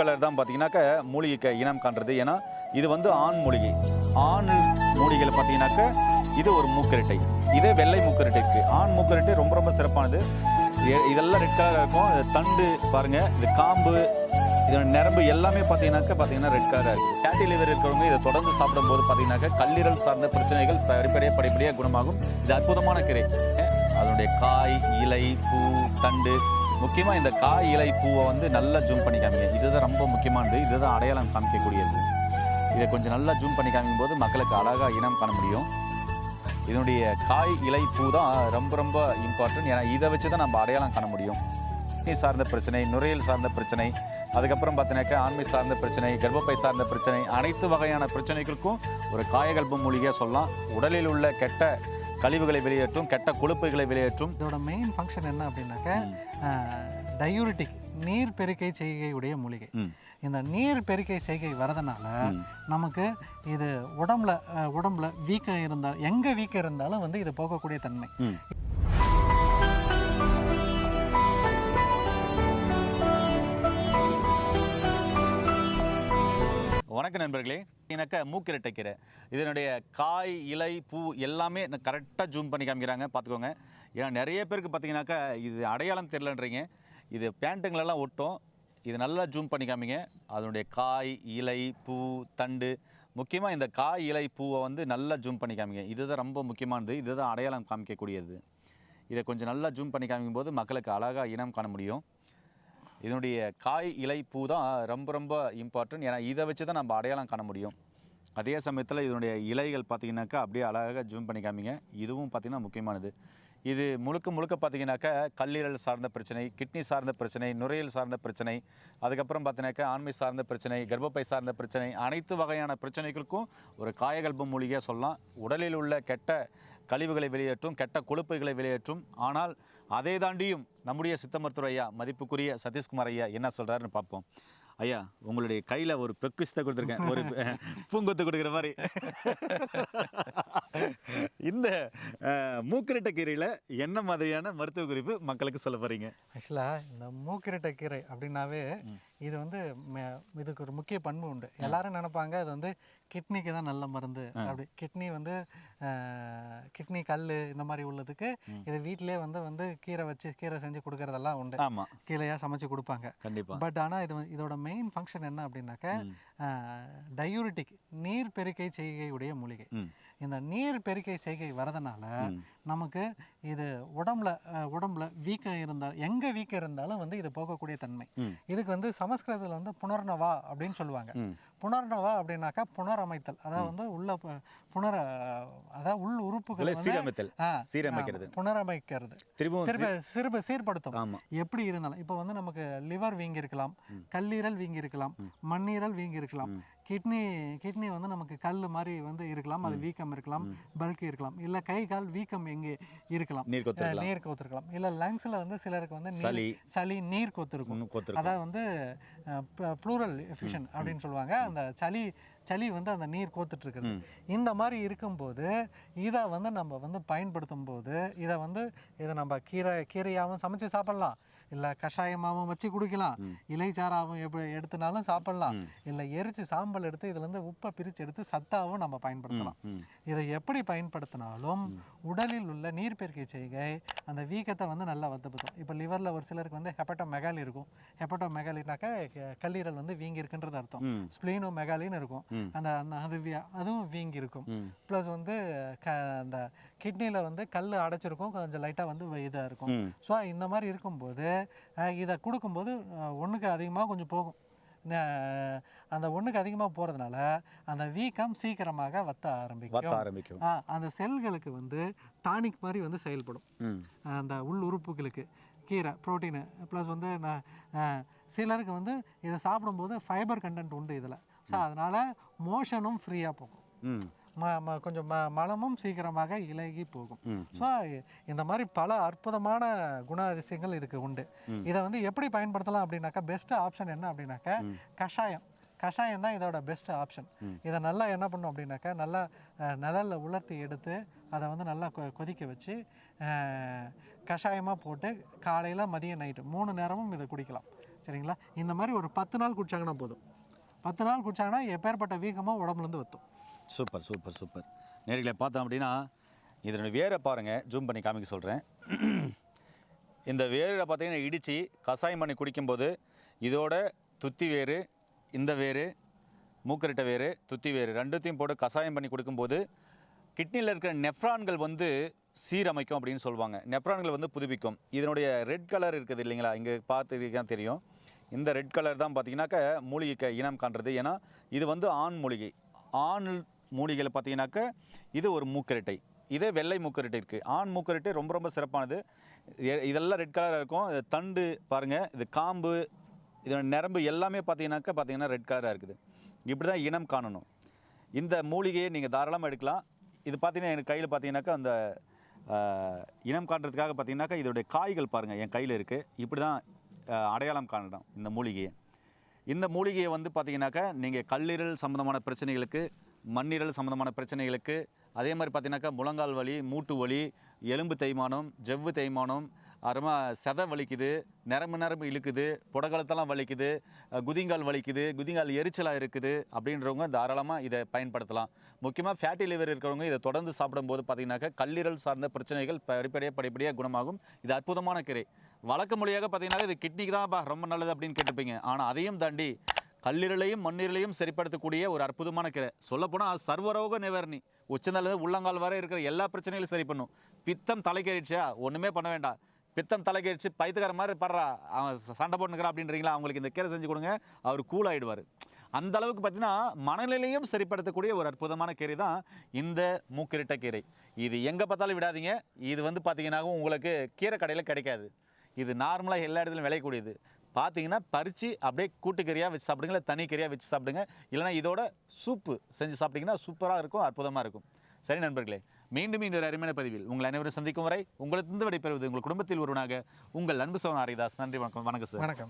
Colour தான் பார்த்தீங்கன்னாக்க மூலிகைக்கு இனம் காண்றது. ஏன்னா இது வந்து ஆண் மூலிகை. ஆண் மூலிகையில் பார்த்தீங்கன்னாக்க இது ஒரு மூக்கரட்டை. இதே வெள்ளை மூக்கரட்டை இருக்கு ஆண் மூக்கரட்டை ரொம்ப ரொம்ப சிறப்பானது. இதெல்லாம் ரெட் கலராக இருக்கும். தண்டு பாருங்க. இது காம்பு இதோட நரம்பு எல்லாமே பார்த்தீங்கன்னாக்க பார்த்தீங்கன்னா ரெட் கலராக இருக்குது ஃபேட்டி லிவர் இருக்கிறவங்க இதை தொடர்ந்து சாப்பிடும்போது பார்த்தீங்கன்னாக்க கல்லீரல் சார்ந்த பிரச்சனைகள் படிப்படியாக படிப்படியாக குணமாகும். இது அற்புதமான கீரை. அதனுடைய காய் இலை பூ தண்டு முக்கியமாக இந்த காய் இலை பூவை வந்து நல்லா ஜூம் பண்ணி காமிங்க. இதுதான் ரொம்ப முக்கியமானது. இதுதான் அடையாளம் காமிக்கக்கூடியது. இதை கொஞ்சம் நல்லா ஜூம் பண்ணி காமிக்கும் போது மக்களுக்கு அழகாக இனம் காண முடியும். இதனுடைய காய் இலை பூ தான் ரொம்ப ரொம்ப இம்பார்ட்டன்ட் ஏன்னா இதை வச்சு தான் நம்ம அடையாளம் காண முடியும். நீர் சார்ந்த பிரச்சனை நுரையல் சார்ந்த பிரச்சனை அதுக்கப்புறம் பார்த்தீங்கன்னாக்கா ஆண்மை சார்ந்த பிரச்சனை கர்ப்பப்பை சார்ந்த பிரச்சனை அனைத்து வகையான பிரச்சனைகளுக்கும் ஒரு காயகல்ப மூலிகையாக சொல்லலாம். உடலில் உள்ள கெட்ட கழிவுகளை வெளியேற்றும் கெட்ட கொழுப்புகளை வெளியேற்றும். இதோட மெயின் ஃபங்க்ஷன் என்ன அப்படின்னாக்க டயூரிட்டிக் நீர் பெருக்கை செய்கையுடைய மூலிகை. இந்த நீர் பெருக்கை செய்கை வரதுனால. நமக்கு இது உடம்புல உடம்புல வீக்கம் இருந்தால் எங்கே வீக்கம் இருந்தாலும் வந்து இது போகக்கூடிய தன்மை. வணக்கம் நண்பர்களே. எனக்கு மூக்கிரட்டைக்கீரை. இதனுடைய காய் இலை பூ எல்லாமே கரெக்டாக ஜூம் பண்ணி காமிக்கிறாங்க. பார்த்துக்கோங்க. ஏன்னா நிறைய பேருக்கு பார்த்தீங்கன்னாக்கா இது அடையாளம் தெரிலன்றீங்க இது பேண்ட்டுங்களெல்லாம் ஒட்டும். இது நல்லா ஜூம் பண்ணி காமிங்க. அதனுடைய காய் இலை பூ தண்டு. முக்கியமாக இந்த காய் இலை பூவை வந்து நல்லா ஜூம் பண்ணி காமிங்க. இதுதான் ரொம்ப முக்கியமானது. இதுதான் அடையாளம் காமிக்கக்கூடியது. இதை கொஞ்சம் நல்லா ஜூம் பண்ணி காமிக்கும் போது மக்களுக்கு அழகாக இனம் காண முடியும். இதனுடைய காய் இலை பூ தான் ரொம்ப ரொம்ப இம்பார்ட்டன்ட் ஏன்னா இதை வச்சு தான் நம்ம அடையாளம் காண முடியும். அதே சமயத்தில் இதனுடைய இலைகள் பார்த்தீங்கன்னாக்கா அப்படியே அழகாக ஜூம் பண்ணி காமிங்க. இதுவும் பார்த்தீங்கன்னா முக்கியமானது. இது முழுக்க முழுக்க பார்த்திங்கனாக்கா கல்லீரல் சார்ந்த பிரச்சனை கிட்னி சார்ந்த பிரச்சனை நுரையீரல் சார்ந்த பிரச்சனை அதுக்கப்புறம் பார்த்தினாக்கா ஆண்மை சார்ந்த பிரச்சனை கர்ப்பப்பை சார்ந்த பிரச்சனை அனைத்து வகையான பிரச்சனைகளுக்கும் ஒரு காயகல்ப மூலிகையாக சொல்லலாம். உடலில் உள்ள கெட்ட கழிவுகளை வெளியேற்றும் கெட்ட கொழுப்புகளை வெளியேற்றும். ஆனால் அதை தாண்டியும் நம்முடைய சித்த மருத்துவர் ஐயா மதிப்புக்குரிய சதீஷ்குமார் ஐயா என்ன சொல்றாருன்னு பார்ப்போம். ஐயா உங்களுடைய கையில ஒரு பெக்கு சித்த கொடுத்துருக்கேன். ஒரு பூங்கொத்து கொடுக்குற மாதிரி. இந்த மூக்கிரட்டை கீரையில என்ன மாதிரியான மருத்துவ குறிப்பு மக்களுக்கு சொல்ல போறீங்க? ஆக்சுவலாக இந்த மூக்கிரட்டை கீரை அப்படின்னாவே இது வந்து இதுக்கு ஒரு முக்கிய பண்பு உண்டு. எல்லாரும் நினைப்பாங்க இது வந்து கிட்னிக்கு தான் நல்ல மருந்து அப்படி. கிட்னி வந்து கிட்னி கல் இந்த மாதிரி உள்ளதுக்கு இது வீட்டிலே வந்து வந்து கீரை வச்சு கீரை செஞ்சு கொடுக்கறதெல்லாம் உண்டு. ஆமா. கீரையாக சமைச்சு கொடுப்பாங்க. கண்டிப்பா. பட் ஆனால் இது இதோட மெயின் ஃபங்க்ஷன் என்ன அப்படின்னாக்க டயூரிட்டிக் நீர் பெருக்கை செய்கையுடைய மூலிகை. இந்த நீர் பெருக்கை செய்கை வரதுனால. நமக்கு இது உடம்புல உடம்புல வீக்கம் இருந்தால் எங்கே வீக்கம் இருந்தாலும் வந்து இது போகக்கூடிய தன்மை. இதுக்கு வந்து சமஸ்கிருதத்தில் வந்து புனர்னவா அப்படின்னு சொல்லுவாங்க. புனர்னவா அப்படின்னாக்கா புனரமைத்தல் அதாவது வந்து உள்ள புனர அதாவது உள் உறுப்புகளை சீரமைத்தல் சீரமைக்கிறது. புனரமைக்கிறது திரும்ப சிறுப சீர்படுத்தும். எப்படி இருந்தாலும் இப்போ வந்து நமக்கு லிவர் வீங்கி இருக்கலாம் கல்லீரல் வீங்கி இருக்கலாம் மண்ணீரல் வீங்கி இருக்கலாம் கிட்னி கிட்னி வந்து நமக்கு கல் மாதிரி வந்து இருக்கலாம் அது வீக்கம் இருக்கலாம் பல்கி இருக்கலாம் இல்லை கை கால் வீக்கம் எங்கே இருக்கலாம். நீர் கொத்திருக்கலாம் இல்லை லங்ஸில் வந்து சிலருக்கு வந்து சளி. சளி நீர் கொத்திருக்கும் அதாவது வந்து ப்ளூரல் எஃபிஷன் அப்படின்னு சொல்லுவாங்க. அந்த சளி சளி வந்து அந்த நீர் ம். இந்த மாதிரி இருக்கும்போது இதை வந்து நம்ம வந்து பயன்படுத்தும் போது இதை வந்து இதை நம்ம கீரை கீரையாகவும் சமைச்சு சாப்பிடலாம். இல்லை கஷாயமாகவும் வச்சு குடிக்கலாம். இலைச்சாராகவும் எப்படி எடுத்துனாலும் சாப்பிடலாம். இல்லை எரிச்சு சாம்பல் எடுத்து இதுலேருந்து உப்பை பிரித்து எடுத்து சத்தாவும் நம்ம பயன்படுத்தலாம். இதை எப்படி பயன்படுத்தினாலும் உடலில் உள்ள நீர்ப்பெருக்கை செய்கை அந்த வீக்கத்தை வந்து நல்லா வத்துப்படுத்தும் இப்போ லிவரில் ஒரு சிலருக்கு வந்து ஹெப்பட்டோ மெகாலி இருக்கும். ஹெப்பட்டோ மெகாலினாக்கா கல்லீரல் வந்து வீங்கி இருக்குன்றது அர்த்தம். ஸ்ப்ளீனோ மெகாலின்னு இருக்கும். அந்த அந்த அது வீ- அதுவும் வீங்கி இருக்கும். ப்ளஸ் வந்து க அந்த கிட்னியில் வந்து கல் அடைச்சிருக்கும். கொஞ்சம் லைட்டாக வந்து இதாக இருக்கும். ஸோ இந்த மாதிரி இருக்கும்போது இதை கொடுக்கும்போது ஒன்றுக்கு அதிகமாக கொஞ்சம் போகும். அந்த ஒன்றுக்கு அதிகமாக போகிறதுனால அந்த வீக்கம் சீக்கிரமாக வத்த வத்த ஆரம்பிக்கும். ஆரம்பிக்கும் ஆ, அந்த செல்களுக்கு வந்து டானிக் மாதிரி வந்து செயல்படும். அந்த உள் உறுப்புகளுக்கு. கீரை புரோட்டீனு ப்ளஸ் வந்து நான் சிலருக்கு வந்து இதை சாப்பிடும்போது ஃபைபர் கண்டென்ட் உண்டு இதில். ஸோ அதனால் மோஷனும் ஃப்ரீயாக போகும். ம். ம ம கொஞ்சம் ம மலமும் சீக்கிரமாக இலகி போகும். ஸோ இந்த மாதிரி பல அற்புதமான குணாதிசயங்கள் இதுக்கு உண்டு. இதை வந்து எப்படி பயன்படுத்தலாம் அப்படின்னாக்கா பெஸ்ட் ஆப்ஷன் என்ன அப்படின்னாக்கா கஷாயம். கஷாயம் தான் இதோட பெஸ்ட் ஆப்ஷன் இதை நல்லா என்ன பண்ணும் அப்படின்னாக்கா நல்லா நிழல்ல உலர்த்தி எடுத்து அதை வந்து நல்லா கொ- கொதிக்க வச்சு கஷாயமாக போட்டு காலையில் மதியம் நைட்டு மூணு நேரமும் இதை குடிக்கலாம். சரிங்களா? இந்த மாதிரி ஒரு பத்து நாள் குடிச்சாங்கன்னா போதும். பத்து நாள் குடிச்சாங்கன்னா எப்பேற்பட்ட வீக்கமாக உடம்புலேருந்து வத்தும். Super super super. நேர்களை பார்த்தோம் அப்படின்னா இதனுடைய வேரை பாருங்கள் ஜூம் பண்ணி காமிக்க சொல்கிறேன் இந்த வேரை பார்த்தீங்கன்னா இடித்து கசாயம் பண்ணி குடிக்கும்போது இதோட துத்தி வேறு இந்த வேறு மூக்கரிட்ட வேறு துத்தி வேறு ரெண்டுத்தையும் போட்டு கஷாயம் பண்ணி கொடுக்கும்போது கிட்னியில் இருக்கிற நெஃப்ரான்கள் வந்து சீரமைக்கும் அப்படின்னு சொல்லுவாங்க. நெப்ரான்கள் வந்து புதுப்பிக்கும். இதனுடைய ரெட் கலர் இருக்குது இல்லைங்களா? இங்கே பார்த்துருக்கா தெரியும். இந்த ரெட் கலர் தான் பார்த்தீங்கன்னாக்க மூலிகைக்கு இனம் காண்றது. ஏன்னா இது வந்து ஆண் மூலிகை. ஆண் மூலிகையில் பார்த்தீங்கன்னாக்க இது ஒரு மூக்கரட்டை. இதே வெள்ளை மூக்கரட்டை இருக்குது ஆண் மூக்கரட்டை ரொம்ப ரொம்ப சிறப்பானது. எ- இதெல்லாம் ரெட் கலராக இருக்கும். இது தண்டு பாருங்கள் இது காம்பு இதோட நரம்பு எல்லாமே பார்த்தீங்கன்னாக்கா பார்த்தீங்கன்னா ரெட் கலராக இருக்குது. இப்படி தான் இனம் காணணும். இந்த மூலிகையை நீங்கள் தாராளமாக எடுக்கலாம். இது பார்த்தீங்கன்னா எனக்கு கையில் பார்த்தீங்கன்னாக்கா அந்த இனம் காட்டுறதுக்காக பார்த்தீங்கன்னாக்கா இதோடைய காய்கள் பாருங்கள் என் கையில் இருக்குது இப்படி தான் அடையாளம் காணணும் இந்த மூலிகையை. இந்த மூலிகையை வந்து பார்த்தீங்கன்னாக்கா நீங்கள் கல்லீரல் சம்மந்தமான பிரச்சனைகளுக்கு மண்ணீரல் சம்மந்தமான பிரச்சனைகளுக்கு அதே மாதிரி பார்த்தீங்கன்னாக்கா முழங்கால் வலி மூட்டு வலி எலும்பு தேய்மானம் ஜவ்வு தேய்மானம் அப்புறமா செதை வலிக்குது நரம்பு நரம்பு இழுக்குது புடகலத்தெல்லாம் வலிக்குது குதிங்கால் வலிக்குது குதிங்கால் எரிச்சலாக இருக்குது அப்படின்றவங்க தாராளமாக இதை பயன்படுத்தலாம். முக்கியமாக ஃபேட்டி லிவர் இருக்கிறவங்க இதை தொடர்ந்து சாப்பிடும்போது பார்த்தீங்கன்னாக்கா கல்லீரல் சார்ந்த பிரச்சனைகள் படிப்படியாக படிப்படியாக குணமாகும். இது அற்புதமான கீரை. வழக்க மொழியாக பார்த்திங்கனாக்கா இது கிட்னிக்கு தான்ப்பா ரொம்ப நல்லது அப்படின்னு கேட்டுப்பீங்க ஆனால் அதையும் தாண்டி கல்லீரலையும் மண்ணீரலையும் சரிப்படுத்தக்கூடிய ஒரு அற்புதமான கீரை. சொல்லப்போனால் சர்வரோக நிவாரணி. உச்சந்தலேருந்து உள்ளங்கால் வரை இருக்கிற எல்லா பிரச்சனைகளும் சரி பண்ணும். பித்தம் தலைக்கேறிச்சா ஒன்றுமே பண்ண வேண்டாம். பித்தம் தலைக்கழிச்சு பைத்துக்கார மாதிரி படுறா. அவன் சண்டை போட்டுக்கிறான் அப்படின்றீங்களா? அவங்களுக்கு இந்த கீரை செஞ்சு கொடுங்க. அவர் கூல் ஆகிடுவார் அந்த அளவுக்கு பார்த்தீங்கன்னா மனநிலையும் சரிப்படுத்தக்கூடிய ஒரு அற்புதமான கீரை தான் இந்த மூக்கிரிட்ட கீரை. இது எங்கே பார்த்தாலும் விடாதீங்க. இது வந்து பார்த்தீங்கன்னா உங்களுக்கு கீரை கடையில் கிடைக்காது. இது நார்மலாக எல்லா இடத்துலையும் விளையக்கூடியது. பார்த்தீங்கன்னா பறித்து அப்படியே கூட்டுக்கறியாக வச்சு சாப்பிடுங்க. இல்லை தனி கறியாக வச்சு சாப்பிடுங்க. இல்லைனா இதோட சூப்பு செஞ்சு சாப்பிட்டிங்கன்னா சூப்பராக இருக்கும் அற்புதமாக இருக்கும். சரி நண்பர்களே மீண்டும் இன்னொரு அருமையான பதிவில் உங்கள் அனைவரும் சந்திக்கும் வரை உங்களுக்கு விடைபெறுவது உங்கள் குடும்பத்தில் ஒருவனாக உங்கள் அன்பு சோன் ஹரிதாஸ். நன்றி வணக்கம். வணக்கம் சார். வணக்கம்.